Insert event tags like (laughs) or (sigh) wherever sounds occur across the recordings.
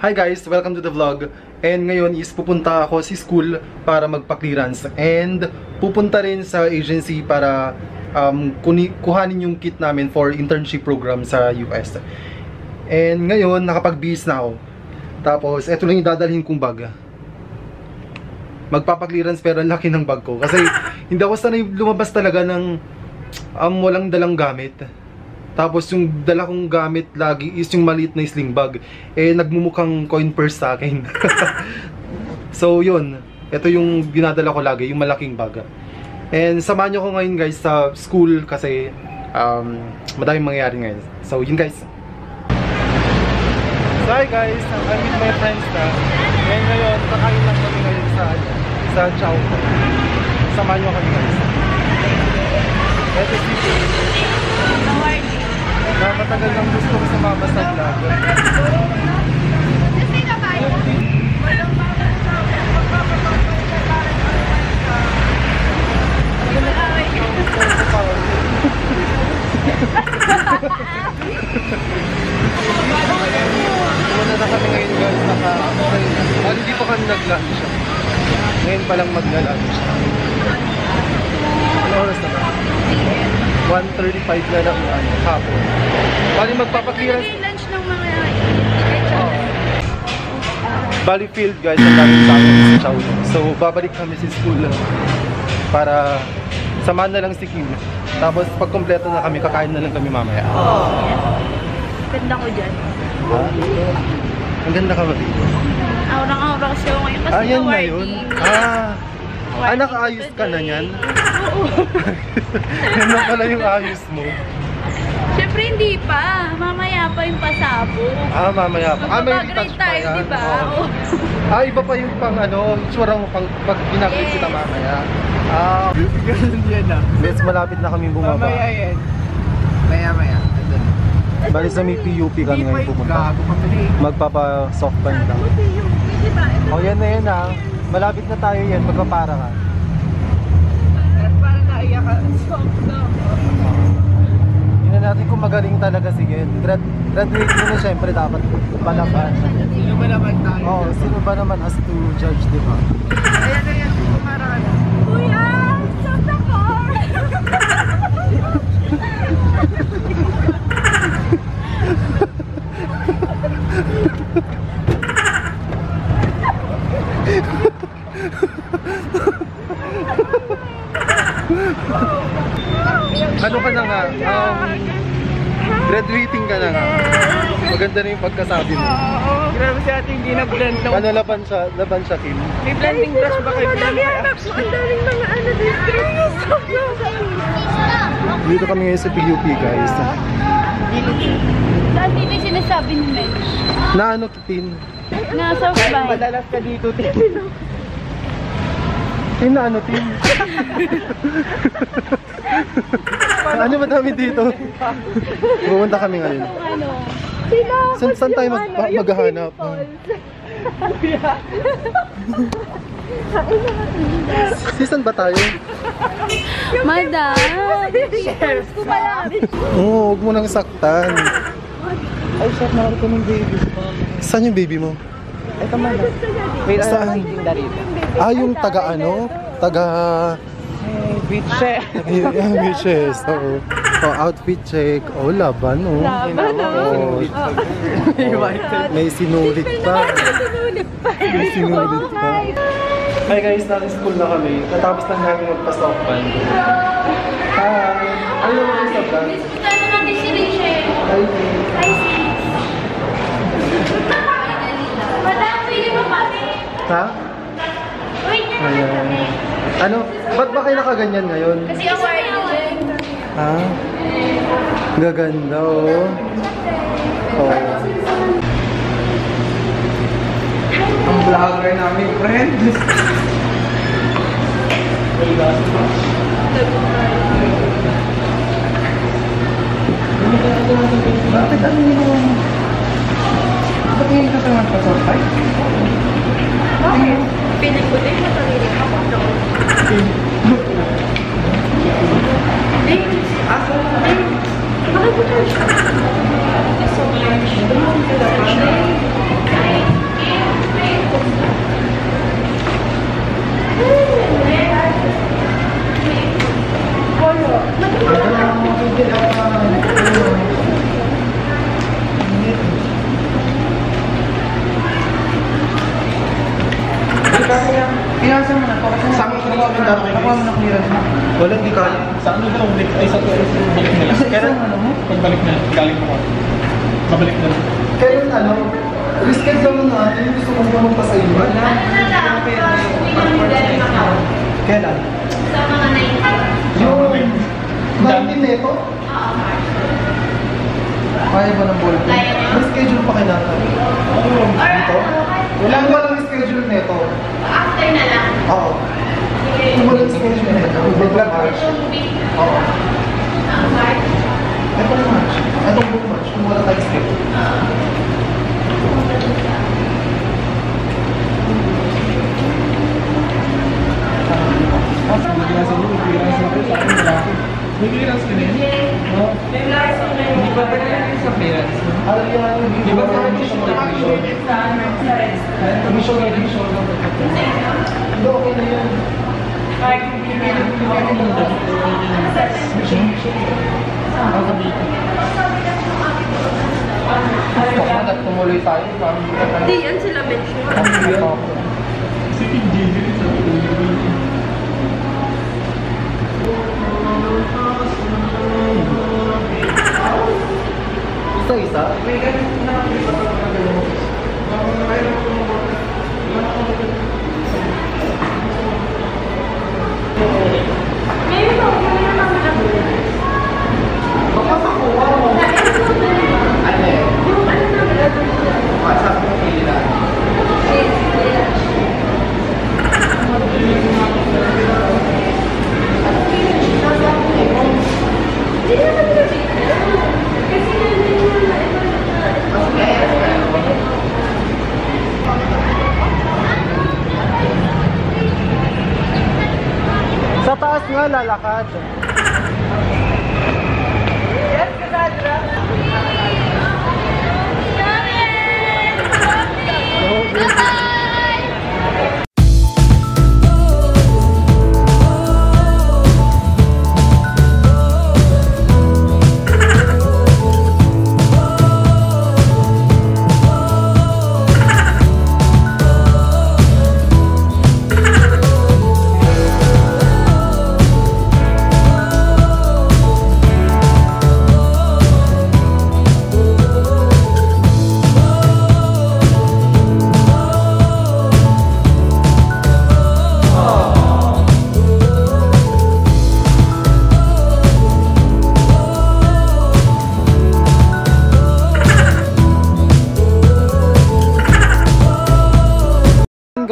Hi guys! Welcome to the vlog. And ngayon is pupunta ako si school para magpa-clearance. And pupunta rin sa agency para um, kuhanin yung kit namin for internship program sa US. And ngayon, nakapag-bis na ako. Tapos, eto lang yung dadalhin kong bag. Magpapa-clearance pero ang laki ng bag ko. Kasi hindi ako sanay lumabas talaga ng um, walang dalang gamit. Tapos yung dala kong gamit lagi is yung maliit na sling bag. Eh, nagmumukhang coin purse sa akin. (laughs) so, yun. Ito yung dinadala ko lagi, yung malaking bag. And samahan nyo ko ngayon guys sa school kasi um, madaming mangyayari ngayon. So, yun guys. So, hi guys. I'm with my friends na. And ngayon, kakain lang kami ngayon sa, sa Chow. Samahan nyo kami guys. Ito si matagal nang gusto ko sumama sa vlog. Muna na kami ngayon guys, naka, ah, hindi pa kami nag-lunch. Ngayon pa lang mag-lunch. Ano oras na ba? 1.35 na lang ano, hapon. Bali magpapakliran lunch ng mga oh. Bali field guys, ang daming tao sa Chow. So babalik kami sa school para samahan na lang si Kim. Tapos pag kompleto na kami, kakain na lang kami mamaya. Ganda ko dyan. Ha? Ang ganda ka ba dito? Aurang-aura kasi ako ngayon kasi Ah, yan na yun. Ah, ah nakaayos ka na yan? (laughs) yan na pala yung ayos mo. Siyempre hindi pa. Mamaya pa yung pasabog. Ah, mamaya pa. Ah, may Magpapagrade retouch pa tayo, yan. di ba? Oo. Ah, iba pa yung pang ano, itsura mo pang pag ginagawin Yes. kita mamaya. Ah, (laughs) Ganun yan ah. yes, malapit na kami bumaba. Mamaya yan. Maya maya. Na. Bali sa may PUP kami ngayon pupunta. Gago ka pala eh. Magpapa soft band lang. Di ba? Ito Oh, yan na yan ah. Malapit na tayo yan, magpapara ka. Parang naiyak ka. (laughs) Tingnan natin kung magaling talaga si Yen. Grad graduate mo na syempre dapat palaban. Sino ba naman tayo? Oh, sino ba naman as to judge, di ba? Ayan na yan. Kumara ka na. Kuya! Stop the car! Ano ka na nga? Graduating ka na nga. Maganda na yung pagkasabi mo. Grabe si ate hindi na-blend ng... Ano laban siya, laban siya, Kim? May blending brush ba kayo? Ang daming mga ano dito. Dito kami ngayon sa PUP, guys. Saan dito yung sinasabi ni Mench? Na ano, Tin? Nasa Kahit bay. madalas ka dito, Tin. Tin na ano, Tin? (laughs) ano ba namin dito? Pumunta kami ngayon. Ano? San, saan tayo mag, mag- maghahanap? Season ba tayo? Madam! Shares ko pala. Oo, huwag mo nang saktan. Ay, shit, mahal ko ng baby. Saan yung baby mo? Ito man. Wait, Saan? ano yung darito? Ah, yung taga ano? Taga... Hey, bitch eh. (laughs) Yung wishes, oo. Oh, outfit check. Oh, laban, oh. Laban, Oh, (laughs) may sinulit pa. May sinulit pa. Hi guys, nasa school na kami. Natapos lang namin magpa-soft band. Hi! Ano naman yung soft band? Ano natin si Rachel? Hi! Hi, sis. Madam, pwede mo kami? Ha? Ayan. Ano? Ba't ba kayo nakaganyan ngayon? Kasi awarding. Ha? Gaganda, oh. Oh. Ang vlogger namin, friend. (laughs) Bakit ano yung... Bakit yung kasama pa sa fight? Bakit? Piling ko din matalili ako. Thanks. Thanks. Bakit mo charge? Thank you so much. Thank you. Pinasa mo na to. Kasi Sa amin, kailangan daro kayo, Nakuha mo na clearance mo. Wala, hindi kaya. Sa ano daw, ulit ay sa balik na lang. Kasi isang ano mo? Pagbalik na, galing mo. Mabalik na lang. Kailan ano, reschedule mo natin, gusto mo pumunta sa iba. Kailan? Sa mga 90. Yung 19 neto? Kaya ba ng ballpen? Kaya mo. Reschedule pa kailangan. Dito? Wala mo walang reschedule neto. After na lang. Oo. Kung walang schedule neto, mag-vlog March. Oo. March. Itong March. Itong book March, kung wala tayong schedule. May mo, may clearance na po sa akin, ako. May clearance ka din? No? Hindi ba pwede lang sa clearance? Ano yan? Di ba sa admission revision? Admission revision. Hindi, okay na yan. Kapag tumuloy tayo, parang hindi ka Hindi, yan sila mention. Sige, GG rin sa Isa-isa? Mayroon ba? Mayroon na naman ako. Baka sa kuha mo. Ano eh? WhatsApp mo pili Sa taas nga lalakad.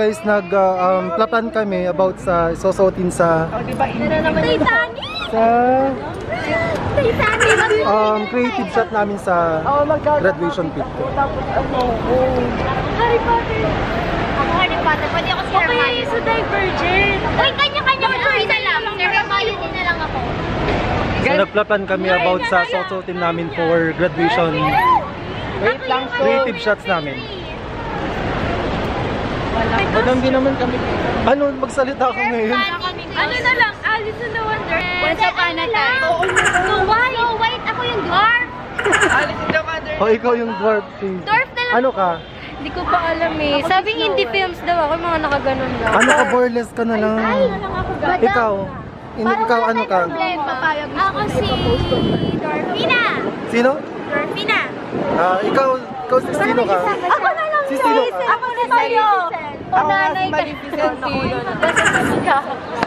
Guys, nag uh, um, platan kami about sa susuotin sa Titanic! sa Titanic! um, creative shot namin sa graduation pic ko. Harry Potter! Ako Harry Potter, pwede ako si Hermione. Okay, sa Divergent. Uy, kanya-kanya ka choice na lang. Hermione na lang ako. So nagplatan kami about sa susuotin namin for graduation Wait lang, so... creative shots namin. Madam, di naman kami. Ano, magsalita ako ngayon? Ano na lang, Alice in the Wonderland. Once upon a time. Snow White. Snow White, ako yung dwarf. Alice in the Wonderland. O ikaw yung dwarf. Dwarf na lang. Ano ka? Hindi ko pa alam eh. Sabing indie films daw ako, mga nakaganon lang. Ano ka, boreless ka na lang. Ikaw, in, ikaw ano ka? Ako si Dorfina. Sino? Dorfina. Ah, ikaw, ikaw si sino ka? Ako na lang Si ka? Ako na tayo. Ako si Nanay ka. Maleficent si...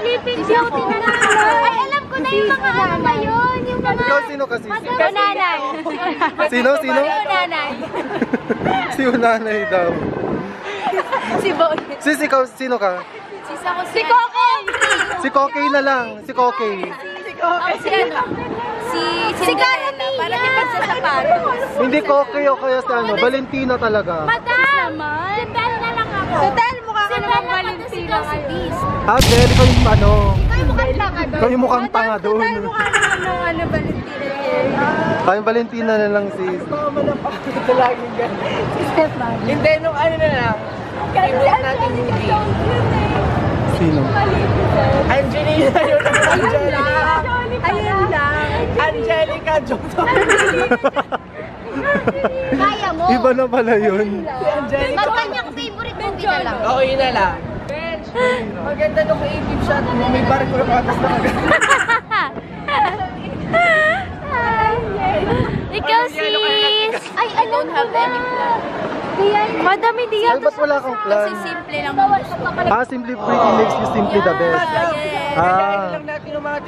Sleeping Beauty na lang. Ay, alam ko na yung mga ano ba yun. Yung mga... Ikaw sino kasi? Yung nanay. (laughs) Sino? Sino? Yung nanay. (laughs) si Unanay daw. Si Bonnie. Sis, ikaw, sino ka? Sis ako si Coco. Si Kokey na lang. Si Kokey. Ako si ano? Si Cinderella. Para di pa sa sapatos. Hindi Kokey o kaya si ano, Valentina talaga. Madam! Si Belle na. Si Belle, mukha ka naman Valentina ngayon. Ah, Bel, ikaw yung ano, Ikaw yung mukhang tanga doon. ikaw yung mukhang tanga doon. Mukha naman ng ano, Valentina ngayon. Ay, Valentina na lang sis. Baka malapak ito laging ganun. Hindi, nung ano na lang. Favorite natin movie. Sino? Angelina yun. Angela. Ayun lang. Angelica, joke to. Kaya mo. Iba na pala yun. Si Angelica. Movie na lang. Oo, yun na lang. Maganda nung kay shot mo. May barang ko na patas na agad. Ikaw sis! Ay, I don't have any plan. Kaya, Madam, hindi Ay, ba't wala kang plan? simple lang mo. Ah, Simply Pretty makes you simply the best. Yes. Ah.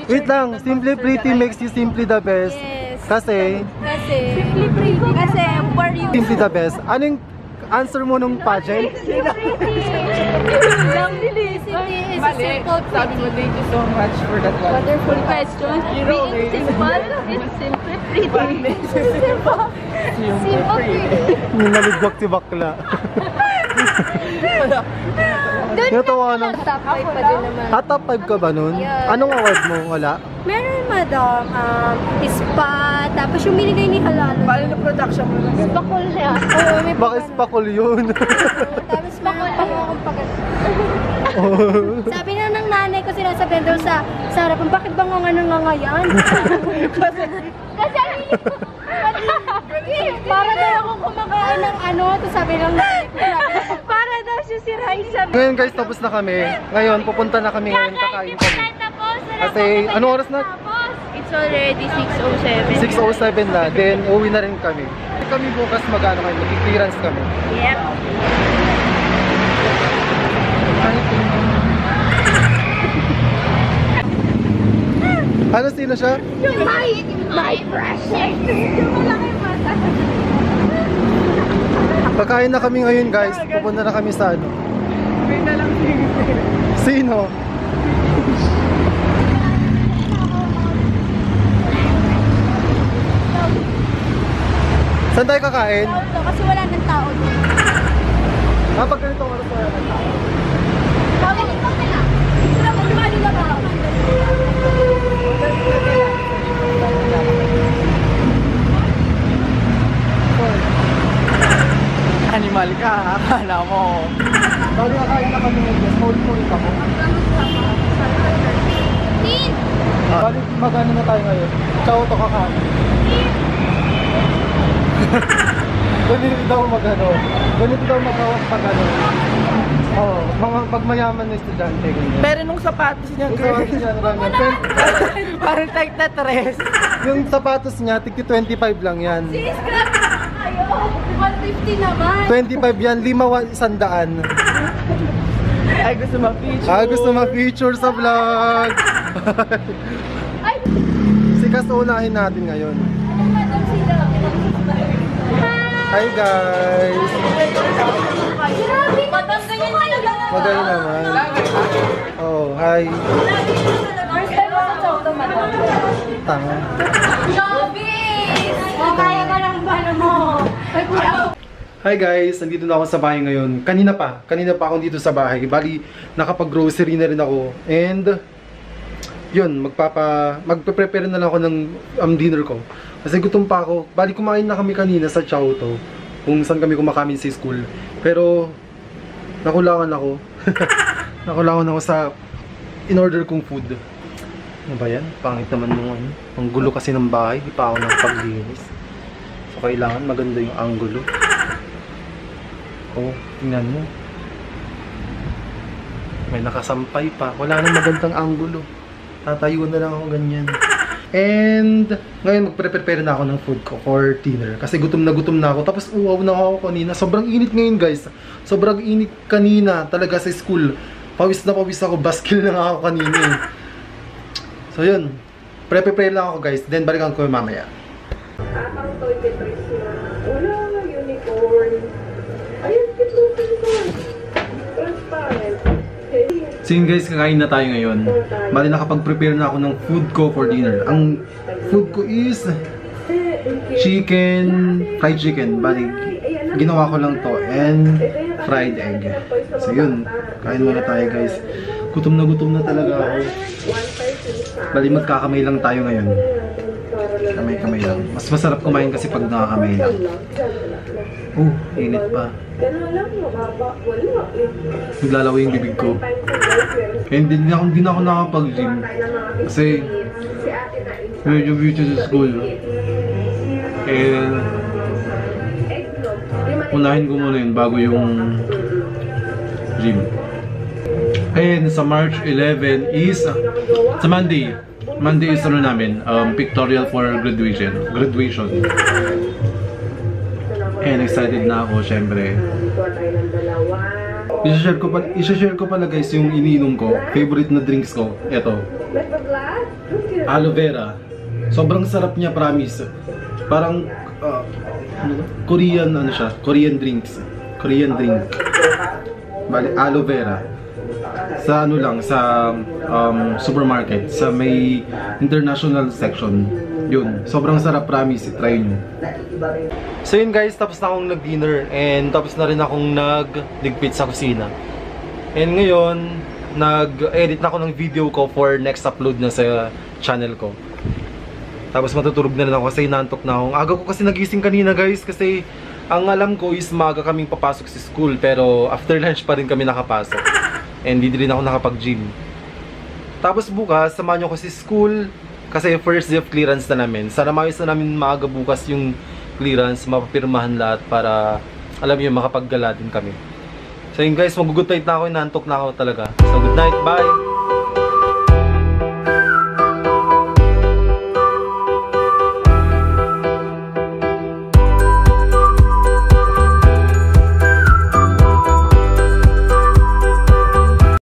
Wait lang, Simply Pretty makes you simply the best. Yes. Kasi, Kasi, simply pretty. Kasi, for you. simply the best. Ano yung answer mo nung pageant? Lang Simplicity is a Mali. simple Sabi mo, thank you so much for that one. Wonderful question. You know, Being eh. simple is simply pretty. Simple. Simple pretty. Ninaligwak si bakla. Doon Natawa na lang. top 5 pa din naman. Ah, top 5 ka ba nun? Yeah. Anong award mo? Wala? Meron madam, um, spa, tapos yung binigay ni Halal. Paano na production mo? Bakul siya. Oo, may Baka spakul yun. (laughs) Tapos meron pa akong pagkat. Sabi na ng nanay ko sinasabi daw sa sa harapan, bakit ba nga nga nangangayan? (laughs) kasi, kasi ang hilig ko. (laughs) Para daw ako kumakain ng ano, to sabi ng nanay ko. Para daw siya si Raisa. Ngayon guys, tapos na kami. Ngayon, pupunta na kami ngayon, kakain kami. Kasi, ano oras na? It's already 6.07. 6.07 na, (laughs) then uwi na rin kami. Kami bukas mag-ano kayo, mag-clearance kami. Yep. (laughs) Ano, sino siya? Yung my, my precious. Yung malaki mata. Pagkain na kami ngayon guys, pupunta na kami sa ano. Wait na lang. Sino? Saan tayo kakain? Kasi wala ng tao doon. Ah, pag ganito oras wala ng tao. Tawag ito nila. Sila mo lumali na ba? Animal ka, akala mo. Bali kakain na kami ngayon, hold mo ito mo. Tin! Ah. Bali magano na tayo ngayon? Chow to kakain. Ganito daw magano. Ganito daw magawak pag ano. Oo, mga pag mayaman na estudyante ganyan. Pero nung sapatos niya, Yung girl. sapatos niya, ano lang yan. Pero- (laughs) Parang type na tres. Yung sapatos niya, tigti 25 lang yan. Sis, grabe kayo. 150 naman. 25 yan, lima wa- isandaan. Ay, gusto ma-feature. Ah, gusto ma-feature sa vlog. Ay, (laughs) si Kas unahin natin ngayon. madam sila. Hi guys! Magaling naman. Oh, hi. Tanga. Showbiz! O, kaya. Hi guys, nandito na ako sa bahay ngayon. Kanina pa, kanina pa ako dito sa bahay. Bali, nakapag-grocery na rin ako. And, yun, magpapa, magpe-prepare na lang ako ng um, dinner ko. Kasi gutom pa ako. Bali, kumain na kami kanina sa Chow to. Kung saan kami kumakain sa school. Pero, nakulangan ako. (laughs) nakulangan ako sa in-order kong food. Ano ba yan? Pangit naman nung ano. Ang gulo kasi ng bahay. Di pa ako paglinis. So, kailangan maganda yung angulo. Oh, tingnan mo. May nakasampay pa. Wala nang magandang angulo. Tatayo na lang ako ganyan. And, ngayon magpre-prepare na ako ng food ko for dinner. Kasi gutom na gutom na ako. Tapos uwaw na ako kanina. Sobrang init ngayon guys. Sobrang init kanina talaga sa school. Pawis na pawis ako. Baskil na ako kanina eh. So yun. Pre-prepare lang ako guys. Then balikan ko mamaya. ang toy So yun guys, kakain na tayo ngayon. Bali nakapag-prepare na ako ng food ko for dinner. Ang food ko is chicken, fried chicken. Bali, ginawa ko lang to and fried egg. So yun, kain muna tayo guys. Gutom na gutom na talaga ako. Bali, magkakamay lang tayo ngayon. Kamay-kamay lang. Mas masarap kumain kasi pag nakakamay lang. Oh, init pa. Naglalawa yung bibig ko. Hindi na ako, hindi na ako nakapag-gym. Kasi medyo beauty sa school. And unahin ko muna yun bago yung gym. And sa March 11 is sa Monday. Monday is ano namin, um, pictorial for graduation. Graduation. And excited na ako, syempre. I-share ko pa, i-share ko pala guys yung iniinom ko. Favorite na drinks ko. Ito, aloe vera. Sobrang sarap niya, promise. Parang uh, ano? Korean ano siya, Korean drinks. Korean drink. Bali, aloe vera. Sa ano lang, sa um, supermarket, sa may international section. Yun, sobrang sarap, promise. Try nyo. So yun guys, tapos na akong nag-dinner and tapos na rin akong nagligpit sa kusina. And ngayon, nag-edit na ako ng video ko for next upload na sa channel ko. Tapos matutulog na rin ako kasi nantok na ako. Aga ko kasi nagising kanina guys kasi ang alam ko is maaga kaming papasok sa school pero after lunch pa rin kami nakapasok. And hindi rin ako nakapag-gym. Tapos bukas, samahan nyo ko sa school kasi first day of clearance na namin. Sana maayos na namin maaga bukas yung clearance, mapapirmahan lahat para alam niyo makapaggala din kami. So yun guys, mag-good night na ako, inantok na ako talaga. So good night, bye!